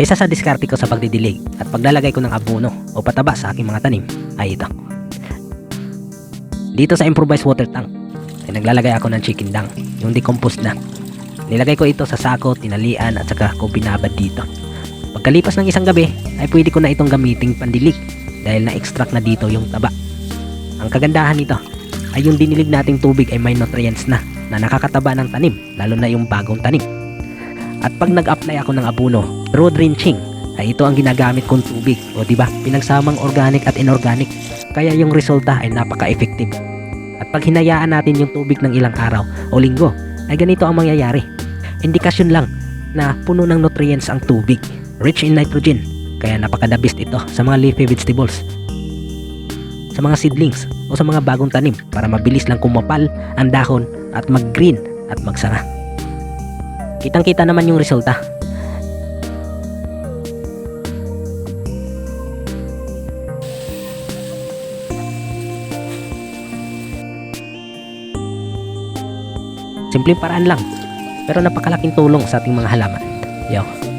Isa sa diskarte ko sa pagdidilig at paglalagay ko ng abono o pataba sa aking mga tanim ay ito. Dito sa improvised water tank ay naglalagay ako ng chicken dung, yung decomposed na. Nilagay ko ito sa sako, tinalian at saka ko binabad dito. Pagkalipas ng isang gabi ay pwede ko na itong gamiting pandilig dahil na-extract na dito yung taba. Ang kagandahan nito ay yung dinilig nating tubig ay may nutrients na na nakakataba ng tanim lalo na yung bagong tanim. At pag nag-apply ako ng abono through drenching ay ito ang ginagamit kong tubig. O di ba? Pinagsamang organic at inorganic. Kaya yung resulta ay napaka-effective. At pag hinayaan natin yung tubig ng ilang araw o linggo ay ganito ang mangyayari. Indikasyon lang na puno ng nutrients ang tubig, rich in nitrogen, kaya napaka-the best ito sa mga leafy vegetables sa mga seedlings o sa mga bagong tanim para mabilis lang kumapal ang dahon at mag-green at magsara. Kitang-kita naman yung resulta. Simpleng paraan lang, pero napakalaking tulong sa ating mga halaman. Yo.